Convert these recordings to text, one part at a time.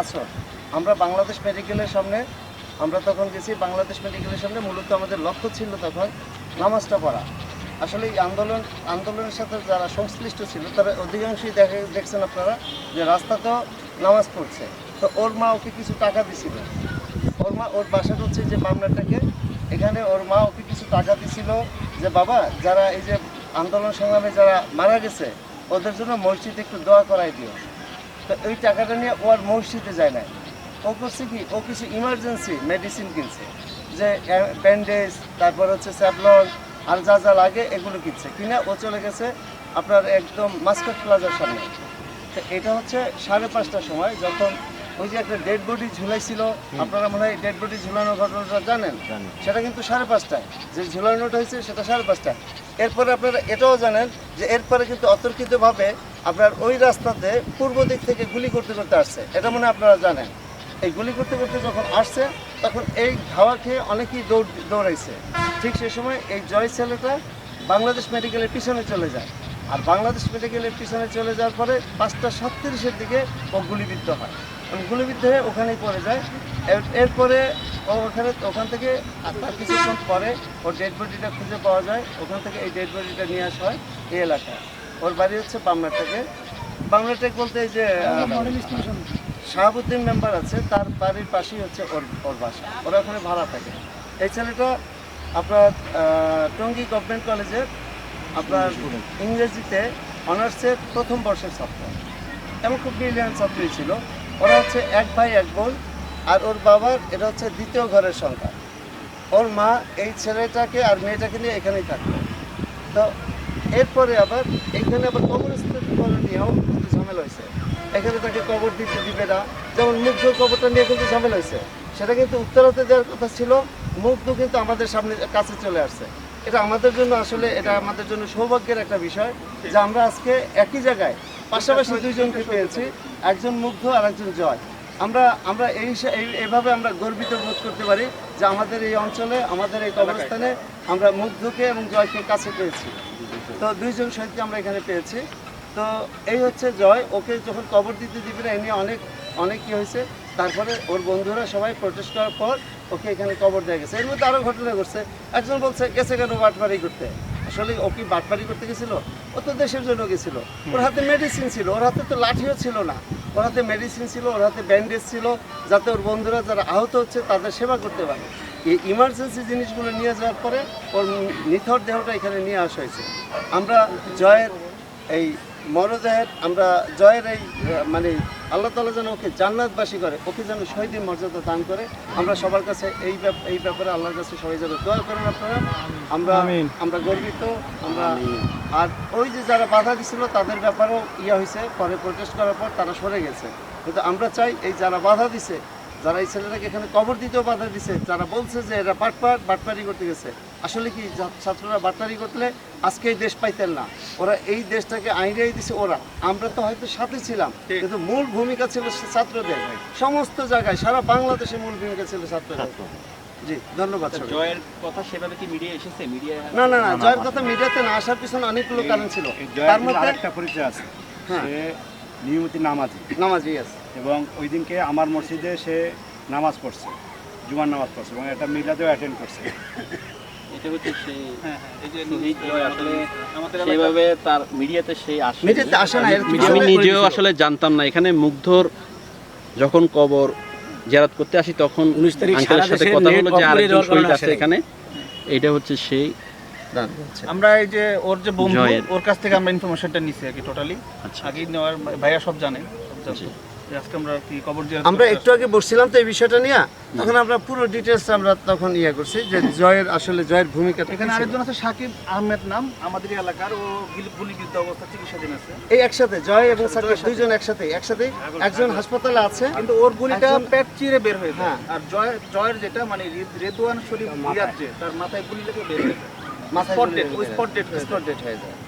আসর আমরা বাংলাদেশ মেডিকেলের সামনে, আমরা তখন গেছি বাংলাদেশ মেডিকেলের সামনে, মূলত আমাদের লক্ষ্য ছিল তখন নামাজটা পড়া। আসলে এই আন্দোলন, আন্দোলনের সাথে যারা সংশ্লিষ্ট ছিল, তারা অধিকাংশই দেখে, দেখছেন আপনারা যে রাস্তাতেও নামাজ পড়ছে। তো ওর মা ওকে কিছু টাকা দিছিল। ওর মা, ওর বাসাটা হচ্ছে যে মামলাটাকে এখানে ওর মা ওকে কিছু টাকা দিছিল যে, বাবা, যারা এই যে আন্দোলন সংগ্রামে যারা মারা গেছে, ওদের জন্য মসজিদে একটু দোয়া করাই দিও। তো ওই টাকাটা নিয়ে ও আর মসজিদে যায় না ও করছে কি? ও কিছু ইমার্জেন্সি মেডিসিন কিনছে। যে ব্যান্ডেজ তারপর হচ্ছে স্যাভলন আর যা যা লাগে এগুলো কিনছে। কিনে ও চলে গেছে আপনার একদম মাস্কাট প্লাজার সামনে। তো এটা হচ্ছে সাড়ে পাঁচটার সময় যখন ওই যে একটা ডেড বডি ঝুলাইছিল আপনারা মনে হয় ডেড বডি ঝুলানোর ঘটনাটা জানেন? সেটা কিন্তু সাড়ে পাঁচটায়। যে ঝুলানোটা হয়েছে সেটা সাড়ে পাঁচটায়। এরপরে আপনারা এটাও জানেন যে এরপরে কিন্তু অতর্কিতভাবে আপনার ওই রাস্তাতে পূর্ব দিক থেকে গুলি করতে করতে আসছে। এটা মনে আপনারা জানেন। এই গুলি করতে করতে যখন আসছে, তখন এই ধাওয়া খেয়ে অনেকেই দৌড় দৌড়াইছে। ঠিক সে সময় এই জয় ছেলেটা বাংলাদেশ মেডিকেলের পিছনে চলে যায়। আর বাংলাদেশ মেডিকেলের পিছনে চলে যাওয়ার পরে পাঁচটা সাতত্রিশের দিকে ও গুলিবিদ্ধ হয়। এবং গুলিবিদ্ধ হয়ে ওখানেই পড়ে যায়। এর- এরপরে ও ওখানে ওখান থেকে তার কিছুক্ষণ পরে ওর ডেড বডিটা খুঁজে পাওয়া যায়। ওখান থেকে এই ডেড বডিটা নিয়ে আসা হয় এই এলাকায়। ওর বাড়ি হচ্ছে বাংলাটেকে বাংলাটেক বলতে এই যে শাহাবুদ্দিন মেম্বার আছে, তার বাড়ির পাশেই হচ্ছে ওর ওর বাসা। ওরা ওখানে ভাড়া থাকে। এই ছেলেটা আপনার টঙ্গী গভর্নমেন্ট কলেজের আপনার ইংরেজিতে অনার্সের প্রথম বর্ষের ছাত্র। এমন খুব ব্রিলিয়ান্ট ছাত্রই ছিল। ওরা হচ্ছে এক ভাই, এক বোন, আর ওর বাবার এটা হচ্ছে দ্বিতীয় ঘরের সংখ্যা। ওর মা এই ছেলেটাকে আর মেয়েটাকে নিয়ে এখানেই থাকতো। তো এরপরে আবার এখানে আবার কবরস্থান কবর নিয়েও কিন্তু ঝামেলা হয়েছে। এখানে তাকে কবর দিতে দিবে না, যেমন মুগ্ধ কবরটা নিয়ে কিন্তু ঝামেলা হয়েছে। সেটা কিন্তু উত্তরাতে দেওয়ার কথা ছিল, মুগ্ধ কিন্তু আমাদের সামনে কাছে চলে আসছে। এটা আমাদের জন্য আসলে, এটা আমাদের জন্য সৌভাগ্যের একটা বিষয় যে আমরা আজকে একই জায়গায় পাশাপাশি দুইজনকে পেয়েছি, একজন মুগ্ধ আর একজন জয়। আমরা আমরা এই, এভাবে আমরা গর্বিত বোধ করতে পারি যে আমাদের এই অঞ্চলে, আমাদের এই কবরস্থানে আমরা মুগ্ধকে এবং জয়কে কাছে পেয়েছি। তো দুইজন শহীদকে আমরা এখানে পেয়েছি। তো এই হচ্ছে জয় ওকে যখন কবর দিতে দিবে না এ নিয়ে অনেক অনেক কি হয়েছে। তারপরে ওর বন্ধুরা সবাই প্রটেস্ট করার পর ওকে এখানে কবর দেওয়া গেছে। এর মধ্যে আরও ঘটনা ঘটছে। একজন বলছে গেছে কেন বাটপাড়ি করতে? আসলে ও কি বাটপাড়ি করতে গেছিল? ও তো দেশের জন্য গেছিল। ওর হাতে মেডিসিন ছিল। ওর হাতে তো লাঠিও ছিল না। ওর হাতে মেডিসিন ছিল ওর হাতে ব্যান্ডেজ ছিল যাতে ওর বন্ধুরা যারা আহত হচ্ছে তাদের সেবা করতে পারে। এই ইমার্জেন্সি জিনিসগুলো নিয়ে যাওয়ার পরে ওর নিথর দেহটা এখানে নিয়ে আসা হয়েছে। আমরা জয়ের এই মরদেহের আমরা জয়ের এই মানে আল্লাহ তালা যেন ওকে জান্নাতবাসী করে ওকে যেন শহীদের মর্যাদা দান করে আমরা সবার কাছে এই এই ব্যাপারে আল্লাহর কাছে সবাই যেন দোয়া করেন আপনারা। আমরা আমরা গর্বিত। আমরা আর ওই যে যারা বাধা দিছিল তাদের ব্যাপারেও ইয়ে হয়েছে। পরে প্রোটেস্ট করার পর তারা সরে গেছে। কিন্তু আমরা চাই এই যারা বাধা দিছে যারা এই ছেলেটাকে এখানে কবর দিতেও বাধা দিছে যারা বলছে যে এরা বাটপাট বাটপারি করতে গেছে। আসলে কি ছাত্ররা বাটপারি করলে আজকে এই দেশ পাইতেন না। ওরা এই দেশটাকে আইনাই দিছে ওরা। আমরা তো হয়তো সাথে ছিলাম কিন্তু মূল ভূমিকা ছিল ছাত্রদের। সমস্ত জায়গায় সারা বাংলাদেশে মূল ভূমিকা ছিল ছাত্রদের। জি ধন্যবাদ জয়ের কথা সেভাবে কি মিডিয়া এসেছে? মিডিয়া না না না জয়ের কথা মিডিয়াতে না আসার পিছনে অনেকগুলো কারণ ছিল। তার মধ্যে আরেকটা পরিচয় আছে। হ্যাঁ। নিয়মিত নামাজি। নামাজি আছে এবং ওই দিনকে আমার মসজিদে সে নামাজ পড়ছে জুমার নামাজ পড়ছে এবং একটা মিলাদেও অ্যাটেন্ড করছে। এটা হচ্ছে সেই এই যে সেই জয় আসলে আমাদের সেইভাবে তার মিডিয়াতে সেই আসে না আমি নিজেও আসলে জানতাম না। এখানে মুগ্ধর যখন কবর জেরাত করতে আসি তখন উনিশ তারিখ আঙ্কেলের সাথে কথা হলো যে আরেকজন শহীদ আছে এখানে। এইটা হচ্ছে সেই আমরা এই যে ওর যে বন্ধু ওর কাছ থেকে আমরা ইনফরমেশনটা নিছি আর কি টোটালি আচ্ছা নেওয়ার ভাইয়া সব জানে সব। আমরা একটু আগে বসছিলাম তো এই বিষয়টা নিয়ে। তখন আমরা পুরো ডিটেলস আমরা তখন ইয়ে করছি যে জয়ের আসলে জয়ের ভূমিকা এখানে আরেকজন আছে সাকিব আহমেদ নাম আমাদের এলাকার। ও গিল- গুলিবিদ্ধ অবস্থা চিকিৎসাধীন আছে। এই একসাথে জয় এবং সাকিব দুইজন একসাথে। একসাথে একজন হাসপাতালে আছে। কিন্তু ওর গুলিটা পেট চিরে বের হয়ে যায়। হ্যাঁ। আর জয় জয়ের যেটা মানে রেদওয়ান শরীফ তার মাথায় গুলি লেগে বের হয়ে যায়। মাথায় dead হয়ে Spot dead হয়ে যায়।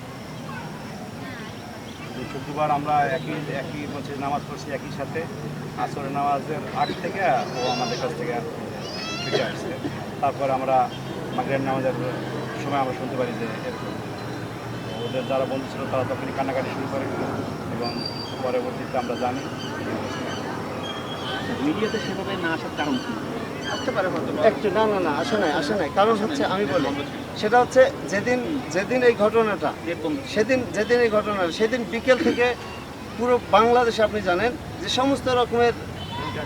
শুক্রবার আমরা একই একই মসজিদে নামাজ পড়ছি, একই সাথে আসরের নামাজের আগ থেকে ও আমাদের কাছ থেকে ছুটে আসছে। তারপর আমরা মাগরের নামাজের সময় আমরা শুনতে পারি যে ওদের যারা বন্ধু ছিল তারা তখনই কান্নাকাটি শুরু করে এবং পরবর্তীতে আমরা জানি। মিডিয়াতে সেভাবে না আসার কারণ কি? আসতে পারে হয়তো একটু না না না আসে নাই আসে নাই। কারণ হচ্ছে আমি বলি সেটা হচ্ছে যেদিন যেদিন এই ঘটনাটা সেদিন যেদিন এই ঘটনা সেদিন বিকেল থেকে পুরো বাংলাদেশে আপনি জানেন যে সমস্ত রকমের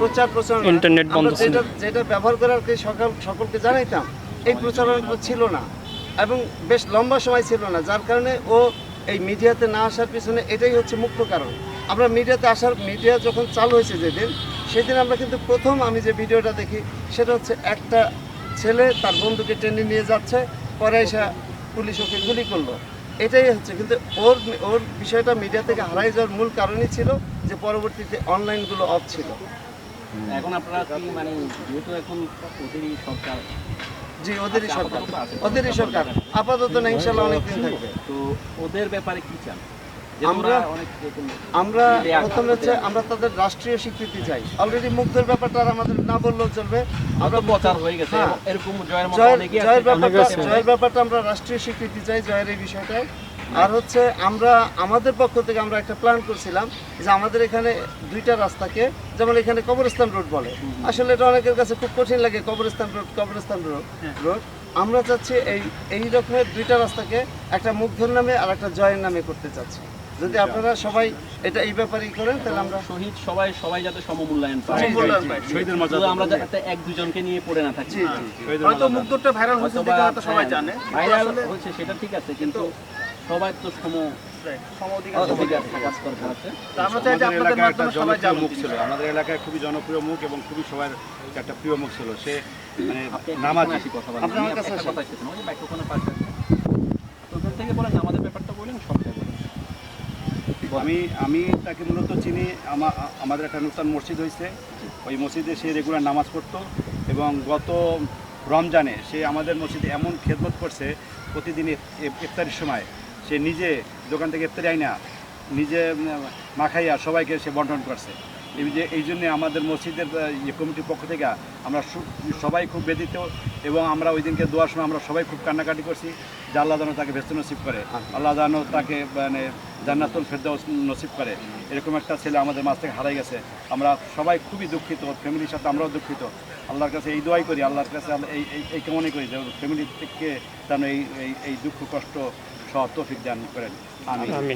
প্রচার প্রচারণা ইন্টারনেট বন্ধ ছিল। যেটা যেটা ব্যবহার করার সকল সকলকে জানাইতাম এই প্রচারণাগুলো ছিল না এবং বেশ লম্বা সময় ছিল না যার কারণে ও এই মিডিয়াতে না আসার পিছনে এটাই হচ্ছে মুখ্য কারণ। আমরা মিডিয়াতে আসার মিডিয়া যখন চালু হয়েছে যেদিন সেদিন আমরা কিন্তু প্রথম আমি যে ভিডিওটা দেখি সেটা হচ্ছে একটা ছেলে তার বন্ধুকে টেনে নিয়ে যাচ্ছে পরে এসে পুলিশ ওকে গুলি করল। এটাই হচ্ছে কিন্তু ওর ওর বিষয়টা মিডিয়া থেকে হারাই যাওয়ার মূল কারণই ছিল যে পরবর্তীতে অনলাইনগুলো অফ ছিল। এখন আপনারা কি মানে যেহেতু এখন ওদেরই সরকার জি ওদেরই আচ্ছা, সরকার। ওদেরই সরকার। আপাতত না ইনশাল্লাহ অনেকদিন থাকবে। তো ওদের ব্যাপারে কি চান? আমরা- মিডিয়া হচ্ছে আমরা তাদের রাষ্ট্রীয় স্বীকৃতি চাই। অলরেডি মুগ্ধের ব্যাপারটা আর আমাদের না বললেও চলবে। আমরা প্রচার হয়ে গেছে হ্যাঁ। এরকম জয়ের ব্যাপারটা জয়ের ব্যাপারটা আমরা রাষ্ট্রীয় স্বীকৃতি চাই জয়ের এই বিষয়টায়। আর হচ্ছে আমরা আমাদের পক্ষ থেকে আমরা একটা প্ল্যান করছিলাম যে আমাদের এখানে দুইটা রাস্তাকে যেমন এখানে কবরস্থান রোড বলে। আসলে এটা অনেকের কাছে খুব কঠিন লাগে কবরস্থান রোড কবরস্থান রোড রোড। আমরা চাচ্ছি এই এই রকমের দুইটা রাস্তাকে একটা মুগ্ধর নামে আর একটা জয়ের নামে করতে চাচ্ছি। যদি আপনারা সবাই এটা এই ব্যাপারেই করেন তাহলে আমরা শহীদ সবাই সবাই যাতে সমমূল্যায়ন পায়। জি, জি। শহীদের মর্যাদা আমরা যাতে এক দুজনকে নিয়ে পড়ে না থাকি। শহীদের হয়তো। মুগ্ধটা ভাইরাল হয়েছে হয়তোবা, দেখে হয়তো সবাই হ্যাঁ, জানে ভাইরাল হচ্ছে সেটা ঠিক আছে কিন্তু সবাই তো সম আমাদের এলাকায় একটা মাধ্যমে সবাই জনপ্রিয় জানুক। মুখ ছিল আমাদের এলাকায় খুবই জনপ্রিয় মুখ এবং খুবই সবার একটা প্রিয় মুখ ছিল সে মানে নামাজি। কথা বলেন। থেকে বলেন আমাদের ব্যাপারটা বলেন বলেন আমি আমি তাকে মূলত চিনি, আমা- আমাদের একটা নূতন মসজিদ হয়েছে। ওই মসজিদে সে রেগুলার নামাজ পড়তো এবং গত রমজানে সে আমাদের মসজিদে এমন খেদমত করছে প্রতিদিন ইফ- ইফ- ইফতারির সময়। সে নিজে দোকান থেকে ইফতারি আইনা, নিজে মাখাইয়া সবাইকে সে বন্টন করছে। যে এই জন্যে আমাদের মসজিদের ইয়ে কমিটির পক্ষ থেকে আমরা সবাই খুব ব্যতীত এবং আমরা ওই দিনকে দোয়ার সময় আমরা সবাই খুব কান্নাকাটি করছি যে আল্লাহ যেন তাকে ব্যস্ত নসিব করে। আল্লাহ যেন তাকে মানে জান্নাতুল ফেরদাউস নসিব করে। এরকম একটা ছেলে আমাদের মাছ থেকে হারাই গেছে। আমরা সবাই খুবই দুঃখিত ফ্যামিলির সাথে আমরাও দুঃখিত। আল্লাহর কাছে এই দোয়াই করি আল্লাহর কাছে এই এই- এই কেমনই করি যে ফ্যামিলি থেকে যেন এই এই- এই দুঃখ কষ্ট সহ তৌফিক দান করেন। আমি আমি